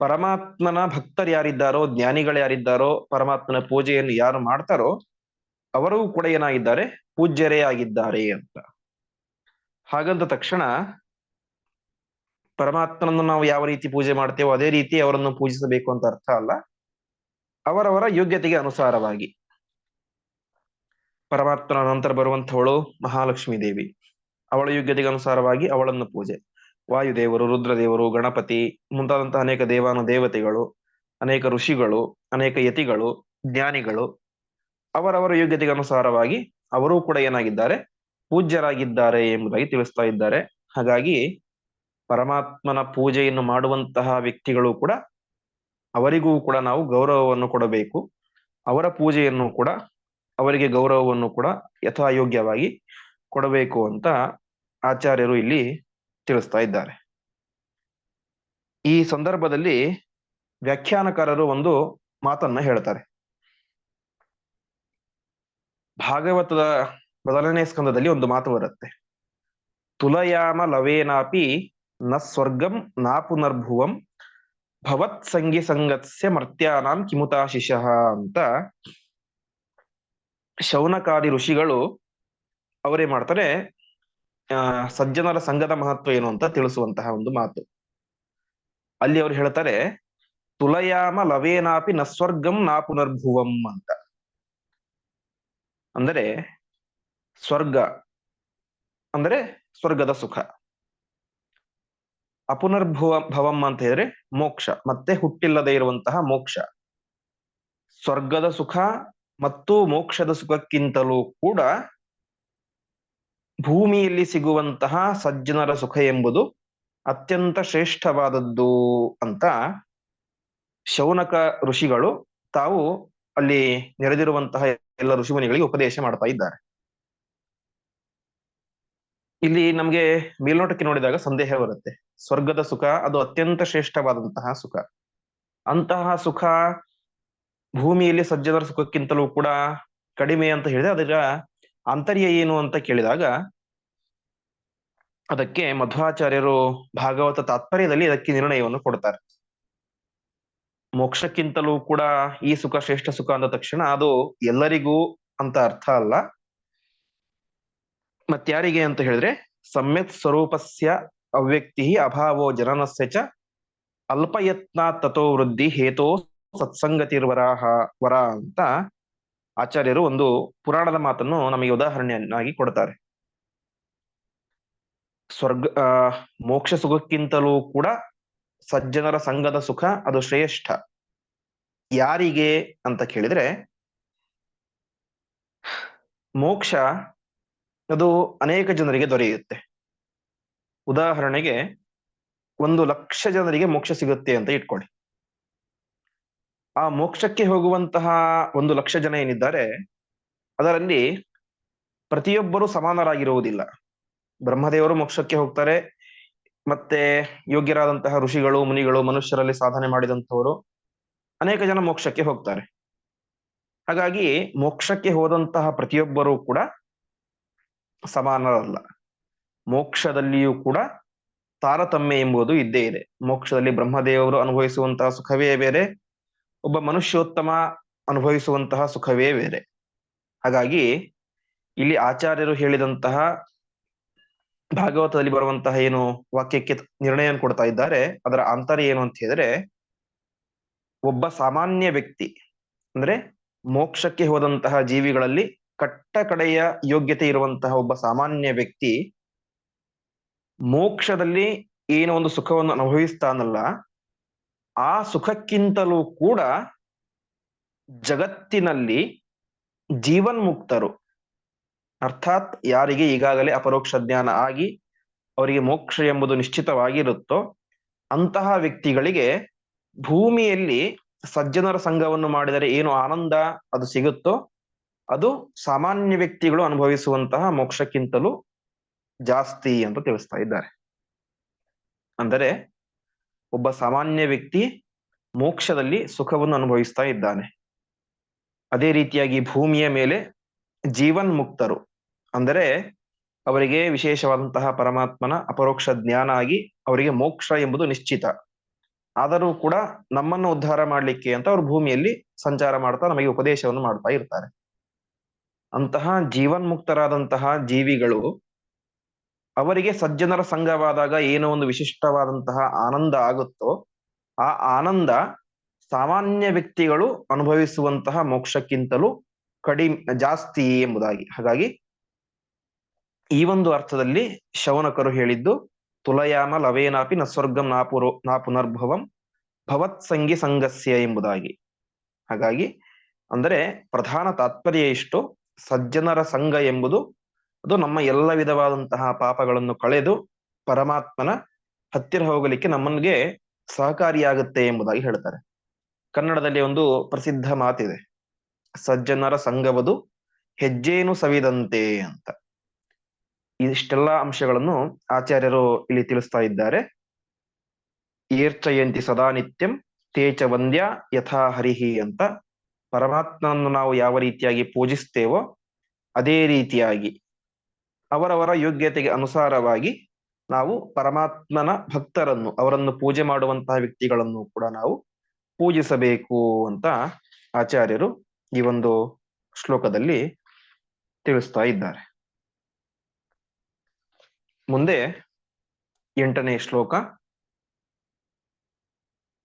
ಪರಮಾತ್ಮನ ಭಕ್ತರು ಯಾರಿದ್ದಾರೋ, ಜ್ಞಾನಿಗಳು ಯಾರಿದ್ದಾರೋ, ಪರಮಾತ್ಮನ ಪೂಜೆಯನ್ನು ಯಾರು ಮಾಡ್ತಾರೋ, ಅವರೂ ಕೂಡ ಏನಾಗಿದ್ದಾರೆ? ಪೂಜ್ಯರೇ ಆಗಿದ್ದಾರೆ ಅಂತ. ಹಾಗಂದ ತಕ್ಷಣ ಪರಮಾತ್ಮನನ್ನು ನಾವು ಯಾವ ರೀತಿ ಪೂಜೆ ಮಾಡ್ತೇವೋ ಅದೇ ರೀತಿ ಅವರನ್ನು ಪೂಜಿಸಬೇಕು ಅಂತ ಅರ್ಥ ಅಲ್ಲ. ಅವರವರ ಯೋಗ್ಯತೆಗೆ ಅನುಸಾರವಾಗಿ. ಪರಮಾತ್ಮನ ನಂತರ ಬರುವಂಥವಳು ಮಹಾಲಕ್ಷ್ಮೀ ದೇವಿ. ಅವಳ ಯೋಗ್ಯತೆಗೆ ಅನುಸಾರವಾಗಿ ಅವಳನ್ನು ಪೂಜೆ. ವಾಯುದೇವರು, ರುದ್ರದೇವರು, ಗಣಪತಿ ಮುಂತಾದಂತಹ ಅನೇಕ ದೇವಾನು ದೇವತೆಗಳು, ಅನೇಕ ಋಷಿಗಳು, ಅನೇಕ ಯತಿಗಳು, ಜ್ಞಾನಿಗಳು ಅವರವರ ಯೋಗ್ಯತೆಗೆ ಅನುಸಾರವಾಗಿ ಅವರೂ ಕೂಡ ಏನಾಗಿದ್ದಾರೆ? ಪೂಜ್ಯರಾಗಿದ್ದಾರೆ ಎಂಬುದಾಗಿ ತಿಳಿಸ್ತಾ ಇದ್ದಾರೆ. ಹಾಗಾಗಿ ಪರಮಾತ್ಮನ ಪೂಜೆಯನ್ನು ಮಾಡುವಂತಹ ವ್ಯಕ್ತಿಗಳು ಕೂಡ ಅವರಿಗೂ ಕೂಡ ನಾವು ಗೌರವವನ್ನು ಕೊಡಬೇಕು. ಅವರ ಪೂಜೆಯನ್ನು ಕೂಡ ಅವರಿಗೆ ಗೌರವವನ್ನು ಕೂಡ ಯಥಾಯೋಗ್ಯವಾಗಿ ಕೊಡಬೇಕು ಅಂತ ಆಚಾರ್ಯರು ಇಲ್ಲಿ ತಿಳಿಸ್ತಾ ಇದ್ದಾರೆ. ಈ ಸಂದರ್ಭದಲ್ಲಿ ವ್ಯಾಖ್ಯಾನಕಾರರು ಒಂದು ಮಾತನ್ನ ಹೇಳ್ತಾರೆ. ಭಾಗವತದ ಮೊದಲನೇ ಸ್ಕಂದದಲ್ಲಿ ಒಂದು ಮಾತು ಬರುತ್ತೆ. ತುಲಯಾಮ ಲವೇನಾಪಿ ನ ಸ್ವರ್ಗಂ ನಾ ಪುನರ್ಭುವಂ ಭವತ್ ಸಂಗಿ ಸಂಗತ್ಸ್ಯ ಮರ್ತ್ಯಾನಾಂ ಕಿಮುತಾಶಿಷ ಅಂತ ಶೌನಕಾದಿ ಋಷಿಗಳು ಅವರೇ ಮಾಡ್ತಾರೆ. ಸಜ್ಜನರ ಸಂಘದ ಮಹತ್ವ ಏನು ಅಂತ ತಿಳಿಸುವಂತಹ ಒಂದು ಮಾತು. ಅಲ್ಲಿ ಅವ್ರು ಹೇಳ್ತಾರೆ, ತುಲಯಾಮ ಲವೇನಾಪಿ ನ ಸ್ವರ್ಗಂ ನಾ ಪುನರ್ಭುವಂ ಅಂತ. ಅಂದರೆ ಸ್ವರ್ಗ, ಅಂದರೆ ಸ್ವರ್ಗದ ಸುಖ. ಅಪುನರ್ಭುವ ಭವಂ ಅಂತ ಹೇಳಿದ್ರೆ ಮೋಕ್ಷ, ಮತ್ತೆ ಹುಟ್ಟಿಲ್ಲದೆ ಇರುವಂತಹ ಮೋಕ್ಷ. ಸ್ವರ್ಗದ ಸುಖ ಮತ್ತು ಮೋಕ್ಷದ ಸುಖಕ್ಕಿಂತಲೂ ಕೂಡ ಭೂಮಿಯಲ್ಲಿ ಸಿಗುವಂತಹ ಸಜ್ಜನರ ಸುಖ ಎಂಬುದು ಅತ್ಯಂತ ಶ್ರೇಷ್ಠವಾದದ್ದು ಅಂತ ಶೌನಕ ಋಷಿಗಳು ತಾವು ಅಲ್ಲಿ ನೆರೆದಿರುವಂತಹ ಎಲ್ಲ ಋಷಿಮುನಿಗಳಿಗೆ ಉಪದೇಶ ಮಾಡ್ತಾ ಇದ್ದಾರೆ. ಇಲ್ಲಿ ನಮ್ಗೆ ಮೇಲ್ನೋಟಕ್ಕೆ ನೋಡಿದಾಗ ಸಂದೇಹ ಬರುತ್ತೆ. ಸ್ವರ್ಗದ ಸುಖ ಅದು ಅತ್ಯಂತ ಶ್ರೇಷ್ಠವಾದಂತಹ ಸುಖ. ಅಂತಹ ಸುಖ ಭೂಮಿಯಲ್ಲಿ ಸಜ್ಜನರ ಸುಖಕ್ಕಿಂತಲೂ ಕೂಡ ಕಡಿಮೆ ಅಂತ ಹೇಳಿದ್ರೆ ಅದರ ಆಂತರ್ಯ ಏನು ಅಂತ ಕೇಳಿದಾಗ ಅದಕ್ಕೆ ಮಧ್ವಾಚಾರ್ಯರು ಭಾಗವತ ತಾತ್ಪರ್ಯದಲ್ಲಿ ಅದಕ್ಕೆ ನಿರ್ಣಯವನ್ನು ಕೊಡ್ತಾರೆ. ಮೋಕ್ಷಕ್ಕಿಂತಲೂ ಕೂಡ ಈ ಸುಖ ಶ್ರೇಷ್ಠ ಸುಖ ಅಂದ ತಕ್ಷಣ ಅದು ಎಲ್ಲರಿಗೂ ಅಂತ ಅರ್ಥ ಅಲ್ಲ. ಮತ್ಯಾರಿಗೆ ಅಂತ ಹೇಳಿದ್ರೆ ಸಮ್ಯತ್ ಸ್ವರೂಪಸ್ಯ ಅವ್ಯಕ್ತಿ ಅಭಾವೋ ಜನನಸ್ಯ ಚ ಅಲ್ಪಯತ್ನ ತಥೋ ವೃದ್ಧಿ ಹೇತೋ ಸತ್ಸಂಗತಿರ್ವರಾಹ ವರ ಅಂತ ಆಚಾರ್ಯರು ಒಂದು ಪುರಾಣದ ಮಾತನ್ನು ನಮಗೆ ಉದಾಹರಣೆಯನ್ನಾಗಿ ಕೊಡ್ತಾರೆ. ಸ್ವರ್ಗ ಮೋಕ್ಷ ಸುಖಕ್ಕಿಂತಲೂ ಕೂಡ ಸಜ್ಜನರ ಸಂಘದ ಸುಖ ಅದು ಶ್ರೇಷ್ಠ. ಯಾರಿಗೆ ಅಂತ ಕೇಳಿದ್ರೆ, ಮೋಕ್ಷ ಅದು ಅನೇಕ ಜನರಿಗೆ ದೊರೆಯುತ್ತೆ. ಉದಾಹರಣೆಗೆ, ಒಂದು ಲಕ್ಷ ಜನರಿಗೆ ಮೋಕ್ಷ ಸಿಗುತ್ತೆ ಅಂತ ಇಟ್ಕೊಳ್ಳಿ. ಆ ಮೋಕ್ಷಕ್ಕೆ ಹೋಗುವಂತಹ ಒಂದು ಲಕ್ಷ ಜನ ಏನಿದ್ದಾರೆ, ಅದರಲ್ಲಿ ಪ್ರತಿಯೊಬ್ಬರು ಸಮಾನರಾಗಿರುವುದಿಲ್ಲ. ಬ್ರಹ್ಮದೇವರು ಮೋಕ್ಷಕ್ಕೆ ಹೋಗ್ತಾರೆ ಮತ್ತೆ ಯೋಗ್ಯರಾದಂತಹ ಋಷಿಗಳು, ಮುನಿಗಳು, ಮನುಷ್ಯರಲ್ಲಿ ಸಾಧನೆ ಮಾಡಿದಂಥವರು ಅನೇಕ ಜನ ಮೋಕ್ಷಕ್ಕೆ ಹೋಗ್ತಾರೆ. ಹಾಗಾಗಿ ಮೋಕ್ಷಕ್ಕೆ ಹೋದಂತಹ ಪ್ರತಿಯೊಬ್ಬರೂ ಕೂಡ ಸಮಾನರಲ್ಲ. ಮೋಕ್ಷದಲ್ಲಿಯೂ ಕೂಡ ತಾರತಮ್ಯ ಎಂಬುದು ಇದ್ದೇ ಇದೆ. ಮೋಕ್ಷದಲ್ಲಿ ಬ್ರಹ್ಮದೇವರು ಅನುಭವಿಸುವಂತಹ ಸುಖವೇ ಬೇರೆ, ಒಬ್ಬ ಮನುಷ್ಯೋತ್ತಮ ಅನುಭವಿಸುವಂತಹ ಸುಖವೇ ಬೇರೆ. ಹಾಗಾಗಿ ಇಲ್ಲಿ ಆಚಾರ್ಯರು ಹೇಳಿದಂತಹ ಭಾಗವತದಲ್ಲಿ ಬರುವಂತಹ ಏನು ವಾಕ್ಯಕ್ಕೆ ನಿರ್ಣಯ ಕೊಡ್ತಾ ಇದ್ದಾರೆ. ಅದರ ಅಂತರ್ಯ ಏನು ಅಂತ ಹೇಳಿದ್ರೆ, ಒಬ್ಬ ಸಾಮಾನ್ಯ ವ್ಯಕ್ತಿ, ಅಂದ್ರೆ ಮೋಕ್ಷಕ್ಕೆ ಹೋದಂತಹ ಜೀವಿಗಳಲ್ಲಿ ಕಟ್ಟ ಕಡೆಯ ಯೋಗ್ಯತೆ ಇರುವಂತಹ ಒಬ್ಬ ಸಾಮಾನ್ಯ ವ್ಯಕ್ತಿ ಮೋಕ್ಷದಲ್ಲಿ ಏನು ಒಂದು ಸುಖವನ್ನು ಅನುಭವಿಸ್ತಾನಲ್ಲ, ಆ ಸುಖಕ್ಕಿಂತಲೂ ಕೂಡ ಜಗತ್ತಿನಲ್ಲಿ ಜೀವನ್ಮುಕ್ತರು. ಅರ್ಥಾತ್ ಯಾರಿಗೆ ಈಗಾಗಲೇ ಅಪರೋಕ್ಷ ಜ್ಞಾನ ಆಗಿ ಅವರಿಗೆ ಮೋಕ್ಷ ಎಂಬುದು ನಿಶ್ಚಿತವಾಗಿರುತ್ತೋ ಅಂತಹ ವ್ಯಕ್ತಿಗಳಿಗೆ ಭೂಮಿಯಲ್ಲಿ ಸಜ್ಜನರ ಸಂಘವನ್ನು ಮಾಡಿದರೆ ಏನು ಆನಂದ ಅದು ಸಿಗುತ್ತೋ ಅದು ಸಾಮಾನ್ಯ ವ್ಯಕ್ತಿಗಳು ಅನುಭವಿಸುವಂತಹ ಮೋಕ್ಷಕ್ಕಿಂತಲೂ ಜಾಸ್ತಿ ಅಂತ ತಿಳಿಸ್ತಾ ಇದ್ದಾರೆ. ಅಂದರೆ ಒಬ್ಬ ಸಾಮಾನ್ಯ ವ್ಯಕ್ತಿ ಮೋಕ್ಷದಲ್ಲಿ ಸುಖವನ್ನು ಅನುಭವಿಸ್ತಾ ಇದ್ದಾನೆ. ಅದೇ ರೀತಿಯಾಗಿ ಭೂಮಿಯ ಮೇಲೆ ಜೀವನ್ ಮುಕ್ತರು ಅಂದರೆ ಅವರಿಗೆ ವಿಶೇಷವಾದಂತಹ ಪರಮಾತ್ಮನ ಅಪರೋಕ್ಷ ಜ್ಞಾನ ಆಗಿ ಅವರಿಗೆ ಮೋಕ್ಷ ಎಂಬುದು ನಿಶ್ಚಿತ. ಆದರೂ ಕೂಡ ನಮ್ಮನ್ನು ಉದ್ಧಾರ ಮಾಡಲಿಕ್ಕೆ ಅಂತ ಅವರು ಭೂಮಿಯಲ್ಲಿ ಸಂಚಾರ ಮಾಡ್ತಾ ನಮಗೆ ಉಪದೇಶವನ್ನು ಮಾಡ್ತಾ ಇರ್ತಾರೆ. ಅಂತಹ ಜೀವನ್ಮುಕ್ತರಾದಂತಹ ಜೀವಿಗಳು ಅವರಿಗೆ ಸಜ್ಜನರ ಸಂಘವಾದಾಗ ಏನೋ ಒಂದು ವಿಶಿಷ್ಟವಾದಂತಹ ಆನಂದ ಆಗುತ್ತೋ ಆ ಆನಂದ ಸಾಮಾನ್ಯ ವ್ಯಕ್ತಿಗಳು ಅನುಭವಿಸುವಂತಹ ಮೋಕ್ಷಕ್ಕಿಂತಲೂ ಕಡಿಮೆ, ಜಾಸ್ತಿ ಎಂಬುದಾಗಿ. ಹಾಗಾಗಿ ಈ ಒಂದು ಅರ್ಥದಲ್ಲಿ ಶವನಕರು ಹೇಳಿದ್ದು, ತುಲಯಾಮ ಲವೇನಾಪಿ ನ ಸ್ವರ್ಗಂ ನಾಪುರೋ ನಾ ಪುನರ್ಭವಂ ಭವತ್ ಸಂಗಿ ಸಂಗಸ್ಯ ಎಂಬುದಾಗಿ. ಹಾಗಾಗಿ ಅಂದರೆ ಪ್ರಧಾನ ತಾತ್ಪರ್ಯ ಇಷ್ಟು, ಸಜ್ಜನರ ಸಂಘ ಎಂಬುದು ಅದು ನಮ್ಮ ಎಲ್ಲ ವಿಧವಾದಂತಹ ಪಾಪಗಳನ್ನು ಕಳೆದು ಪರಮಾತ್ಮನ ಹತ್ತಿರ ಹೋಗಲಿಕ್ಕೆ ನಮ್ಮನ್ಗೆ ಸಹಕಾರಿಯಾಗುತ್ತೆ ಎಂಬುದಾಗಿ ಹೇಳ್ತಾರೆ. ಕನ್ನಡದಲ್ಲಿ ಒಂದು ಪ್ರಸಿದ್ಧ ಮಾತಿದೆ. ಸಜ್ಜನರ ಸಂಘವದು ಹೆಜ್ಜೇನು ಸವಿದಂತೆ ಅಂತ. ಇಷ್ಟೆಲ್ಲಾ ಅಂಶಗಳನ್ನು ಆಚಾರ್ಯರು ಇಲ್ಲಿ ತಿಳಿಸ್ತಾ ಇದ್ದಾರೆ. ಏರ್ಚಯಂತಿ ಸದಾ ನಿತ್ಯಂ, ತೇಚ ವಂದ್ಯ ಯಥಾ ಹರಿಹಿ ಅಂತ. ಪರಮಾತ್ಮನನ್ನು ನಾವು ಯಾವ ರೀತಿಯಾಗಿ ಪೂಜಿಸ್ತೇವೋ ಅದೇ ರೀತಿಯಾಗಿ ಅವರವರ ಯೋಗ್ಯತೆಗೆ ಅನುಸಾರವಾಗಿ ನಾವು ಪರಮಾತ್ಮನ ಭಕ್ತರನ್ನು, ಅವರನ್ನು ಪೂಜೆ ಮಾಡುವಂತಹ ವ್ಯಕ್ತಿಗಳನ್ನು ಕೂಡ ನಾವು ಪೂಜಿಸಬೇಕು ಅಂತ ಆಚಾರ್ಯರು ಈ ಒಂದು ಶ್ಲೋಕದಲ್ಲಿ ತಿಳಿಸ್ತಾ ಇದ್ದಾರೆ. ಮುಂದೆ ಎಂಟನೇ ಶ್ಲೋಕ.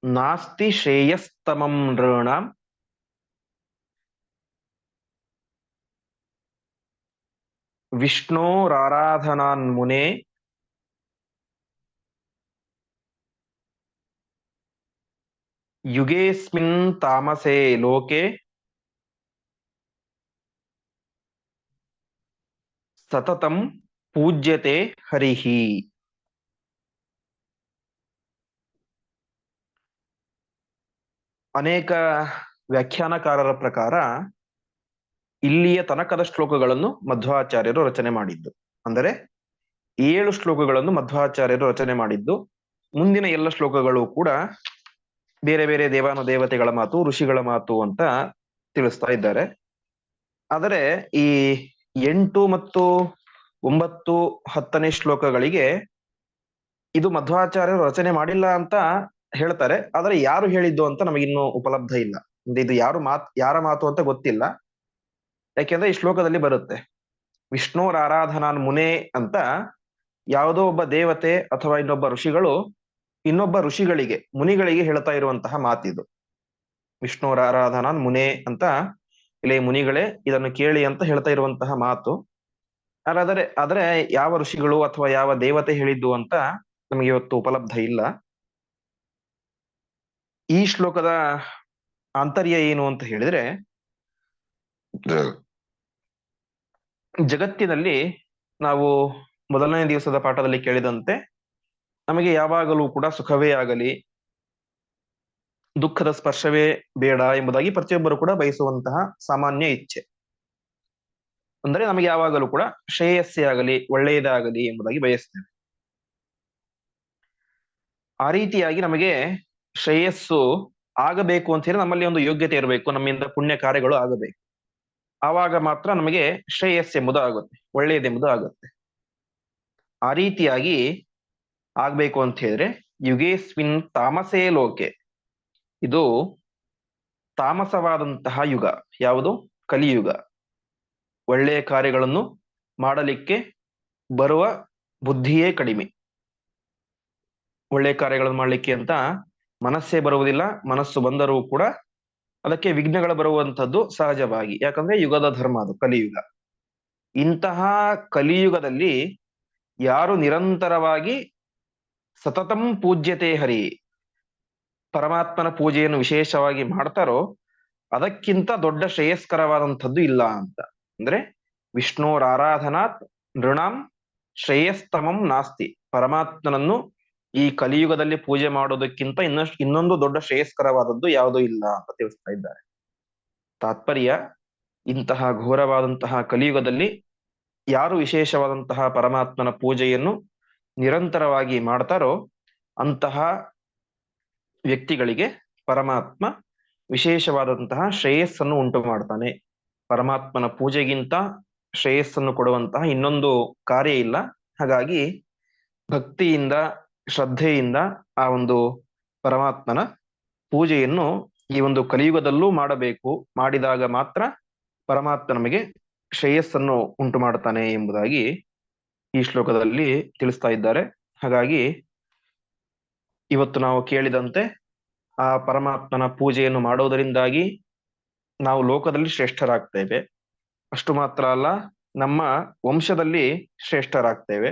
ನಾಸ್ತಿ ಶ್ರೇಯಸ್ತಮಂ ನೃಣ. ವಿಷ್ಣೋರಾರಾಧನಾನ್ ಮುನೆ. ಯುಗೇಸ್ಮಿನ್ ತಾಮಸೇ ಲೋಕೆ. ಸತತಂ ಪೂಜ್ಯತೆ ಹರಿಹಿ. ಅನೇಕ ವ್ಯಾಖ್ಯಾನಕಾರರ ಪ್ರಕಾರ ಇಲ್ಲಿಯ ತನಕದ ಶ್ಲೋಕಗಳನ್ನು ಮಧ್ವಾಚಾರ್ಯರು ರಚನೆ ಮಾಡಿದ್ದು. ಅಂದರೆ ಏಳು ಶ್ಲೋಕಗಳನ್ನು ಮಧ್ವಾಚಾರ್ಯರು ರಚನೆ ಮಾಡಿದ್ದು. ಮುಂದಿನ ಎಲ್ಲ ಶ್ಲೋಕಗಳು ಕೂಡ ಬೇರೆ ಬೇರೆ ದೇವಾನು ದೇವತೆಗಳ ಮಾತು, ಋಷಿಗಳ ಮಾತು ಅಂತ ತಿಳಿಸ್ತಾ ಇದ್ದಾರೆ. ಆದರೆ ಈ ಎಂಟು ಮತ್ತು ಒಂಬತ್ತು ಹತ್ತನೇ ಶ್ಲೋಕಗಳಿಗೆ ಇದು ಮಧ್ವಾಚಾರ್ಯರು ರಚನೆ ಮಾಡಿಲ್ಲ ಅಂತ ಹೇಳ್ತಾರೆ, ಆದ್ರೆ ಯಾರು ಹೇಳಿದ್ದು ಅಂತ ನಮಗಿನ್ನೂ ಉಪಲಬ್ಧ ಇಲ್ಲ. ಇದು ಯಾರು ಮಾತ್, ಯಾರ ಮಾತು ಅಂತ ಗೊತ್ತಿಲ್ಲ. ಯಾಕೆಂದ್ರೆ ಈ ಶ್ಲೋಕದಲ್ಲಿ ಬರುತ್ತೆ ವಿಷ್ಣುವರ ಆರಾಧನಾನ್ ಮುನೆ ಅಂತ ಯಾವುದೋ ಒಬ್ಬ ದೇವತೆ ಅಥವಾ ಇನ್ನೊಬ್ಬ ಋಷಿಗಳು, ಇನ್ನೊಬ್ಬ ಋಷಿಗಳಿಗೆ, ಮುನಿಗಳಿಗೆ ಹೇಳ್ತಾ ಇರುವಂತಹ ಮಾತಿದು. ವಿಷ್ಣುವರ ಆರಾಧನಾನ್ ಮುನೆ ಅಂತ ಇಲ್ಲಿ ಮುನಿಗಳೇ ಇದನ್ನು ಕೇಳಿ ಅಂತ ಹೇಳ್ತಾ ಇರುವಂತಹ ಮಾತು. ಆದರೆ ಆದರೆ ಯಾವ ಋಷಿಗಳು ಅಥವಾ ಯಾವ ದೇವತೆ ಹೇಳಿದ್ದು ಅಂತ ನಮಗೆ ಇವತ್ತು ಉಪಲಬ್ಧ ಇಲ್ಲ. ಈ ಶ್ಲೋಕದ ಆಂತರ್ಯ ಏನು ಅಂತ ಹೇಳಿದ್ರೆ ಜಗತ್ತಿನಲ್ಲಿ ನಾವು ಮೊದಲನೇ ದಿವಸದ ಪಾಠದಲ್ಲಿ ಕೇಳಿದಂತೆ ನಮಗೆ ಯಾವಾಗಲೂ ಕೂಡ ಸುಖವೇ ಆಗಲಿ ದುಃಖದ ಸ್ಪರ್ಶವೇ ಬೇಡ ಎಂಬುದಾಗಿ ಪ್ರತಿಯೊಬ್ಬರು ಕೂಡ ಬಯಸುವಂತಹ ಸಾಮಾನ್ಯ ಇಚ್ಛೆ. ಅಂದರೆ ನಮಗೆ ಯಾವಾಗಲೂ ಕೂಡ ಶ್ರೇಯಸ್ಸೇ ಆಗಲಿ, ಒಳ್ಳೆಯದಾಗಲಿ ಎಂಬುದಾಗಿ ಬಯಸ್ತೇವೆ. ಆ ರೀತಿಯಾಗಿ ನಮಗೆ ಶ್ರೇಯಸ್ಸು ಆಗಬೇಕು ಅಂತ ಹೇಳಿ ನಮ್ಮಲ್ಲಿ ಒಂದು ಯೋಗ್ಯತೆ ಇರಬೇಕು, ನಮ್ಮಿಂದ ಪುಣ್ಯ ಕಾರ್ಯಗಳು ಆಗಬೇಕು. ಆವಾಗ ಮಾತ್ರ ನಮಗೆ ಶ್ರೇಯಸ್ ಎಂಬುದು ಆಗುತ್ತೆ ಒಳ್ಳೆಯದೆಂಬುದು ಆಗುತ್ತೆ. ಆ ರೀತಿಯಾಗಿ ಆಗ್ಬೇಕು ಅಂತ ಹೇಳಿದ್ರೆ ಯುಗೇಸ್ವಿನ್ ತಾಮಸೇ ಲೋಕೆ. ಇದು ತಾಮಸವಾದಂತಹ ಯುಗ. ಯಾವುದು? ಕಲಿಯುಗ. ಒಳ್ಳೆಯ ಕಾರ್ಯಗಳನ್ನು ಮಾಡಲಿಕ್ಕೆ ಬರುವ ಬುದ್ಧಿಯೇ ಕಡಿಮೆ. ಒಳ್ಳೆಯ ಕಾರ್ಯಗಳನ್ನು ಮಾಡಲಿಕ್ಕೆ ಅಂತ ಮನಸ್ಸೇ ಬರುವುದಿಲ್ಲ, ಮನಸ್ಸು ಬಂದರೂ ಕೂಡ ಅದಕ್ಕೆ ವಿಘ್ನಗಳು ಬರುವಂತದ್ದು ಸಹಜವಾಗಿ. ಯಾಕಂದ್ರೆ ಯುಗದ ಧರ್ಮ ಅದು, ಕಲಿಯುಗ. ಇಂತಹ ಕಲಿಯುಗದಲ್ಲಿ ಯಾರು ನಿರಂತರವಾಗಿ ಸತತಂ ಪೂಜ್ಯತೆ ಹರಿ. ಪರಮಾತ್ಮನ ಪೂಜೆಯನ್ನು ವಿಶೇಷವಾಗಿ ಮಾಡ್ತಾರೋ ಅದಕ್ಕಿಂತ ದೊಡ್ಡ ಶ್ರೇಯಸ್ಕರವಾದಂಥದ್ದು ಇಲ್ಲ ಅಂತ. ಅಂದ್ರೆ ವಿಷ್ಣುರ ಆರಾಧನಾತ್ ನೃಣಾಂ ಶ್ರೇಯಸ್ತಮಂ ನಾಸ್ತಿ. ಪರಮಾತ್ಮನನ್ನು ಈ ಕಲಿಯುಗದಲ್ಲಿ ಪೂಜೆ ಮಾಡೋದಕ್ಕಿಂತ ಇನ್ನಷ್ಟು ಇನ್ನೊಂದು ದೊಡ್ಡ ಶ್ರೇಯಸ್ಕರವಾದದ್ದು ಯಾವುದೂ ಇಲ್ಲ ಅಂತ ತಿಳಿಸ್ತಾ ಇದ್ದಾರೆ. ತಾತ್ಪರ್ಯ, ಇಂತಹ ಘೋರವಾದಂತಹ ಕಲಿಯುಗದಲ್ಲಿ ಯಾರು ವಿಶೇಷವಾದಂತಹ ಪರಮಾತ್ಮನ ಪೂಜೆಯನ್ನು ನಿರಂತರವಾಗಿ ಮಾಡ್ತಾರೋ ಅಂತಹ ವ್ಯಕ್ತಿಗಳಿಗೆ ಪರಮಾತ್ಮ ವಿಶೇಷವಾದಂತಹ ಶ್ರೇಯಸ್ಸನ್ನು ಉಂಟು ಮಾಡ್ತಾನೆ ಪರಮಾತ್ಮನ ಪೂಜೆಗಿಂತ ಶ್ರೇಯಸ್ಸನ್ನು ಕೊಡುವಂತಹ ಇನ್ನೊಂದು ಕಾರ್ಯ ಇಲ್ಲ. ಹಾಗಾಗಿ ಭಕ್ತಿಯಿಂದ, ಶ್ರದ್ಧೆಯಿಂದ ಆ ಒಂದು ಪರಮಾತ್ಮನ ಪೂಜೆಯನ್ನು ಈ ಒಂದು ಕಲಿಯುಗದಲ್ಲೂ ಮಾಡಬೇಕು. ಮಾಡಿದಾಗ ಮಾತ್ರ ಪರಮಾತ್ಮ ನಮಗೆ ಶ್ರೇಯಸ್ಸನ್ನು ಉಂಟು ಮಾಡ್ತಾನೆ ಎಂಬುದಾಗಿ ಈ ಶ್ಲೋಕದಲ್ಲಿ ತಿಳಿಸ್ತಾ ಇದ್ದಾರೆ. ಹಾಗಾಗಿ ಇವತ್ತು ನಾವು ಕೇಳಿದಂತೆ ಆ ಪರಮಾತ್ಮನ ಪೂಜೆಯನ್ನು ಮಾಡೋದರಿಂದಾಗಿ ನಾವು ಲೋಕದಲ್ಲಿ ಶ್ರೇಷ್ಠರಾಗ್ತೇವೆ. ಅಷ್ಟು ಮಾತ್ರ ಅಲ್ಲ, ನಮ್ಮ ವಂಶದಲ್ಲಿ ಶ್ರೇಷ್ಠರಾಗ್ತೇವೆ.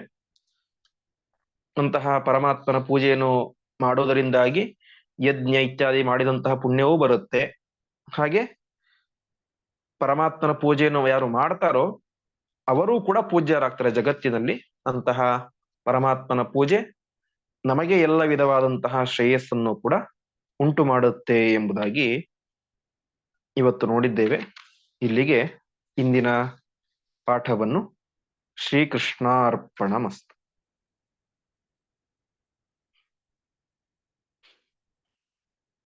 ಅಂತಹ ಪರಮಾತ್ಮನ ಪೂಜೆಯನ್ನು ಮಾಡೋದರಿಂದಾಗಿ ಯಜ್ಞ ಇತ್ಯಾದಿ ಮಾಡಿದಂತಹ ಪುಣ್ಯವೂ ಬರುತ್ತೆ. ಹಾಗೆ ಪರಮಾತ್ಮನ ಪೂಜೆಯನ್ನು ಯಾರು ಮಾಡ್ತಾರೋ ಅವರೂ ಕೂಡ ಪೂಜ್ಯರಾಗ್ತಾರೆ ಜಗತ್ತಿನಲ್ಲಿ. ಅಂತಹ ಪರಮಾತ್ಮನ ಪೂಜೆ ನಮಗೆ ಎಲ್ಲ ವಿಧವಾದಂತಹ ಶ್ರೇಯಸ್ಸನ್ನು ಕೂಡ ಉಂಟು ಮಾಡುತ್ತೆ ಎಂಬುದಾಗಿ ಇವತ್ತು ನೋಡಿದ್ದೇವೆ. ಇಲ್ಲಿಗೆ ಇಂದಿನ ಪಾಠವನ್ನು ಶ್ರೀಕೃಷ್ಣಾರ್ಪಣ ಮಸ್ತು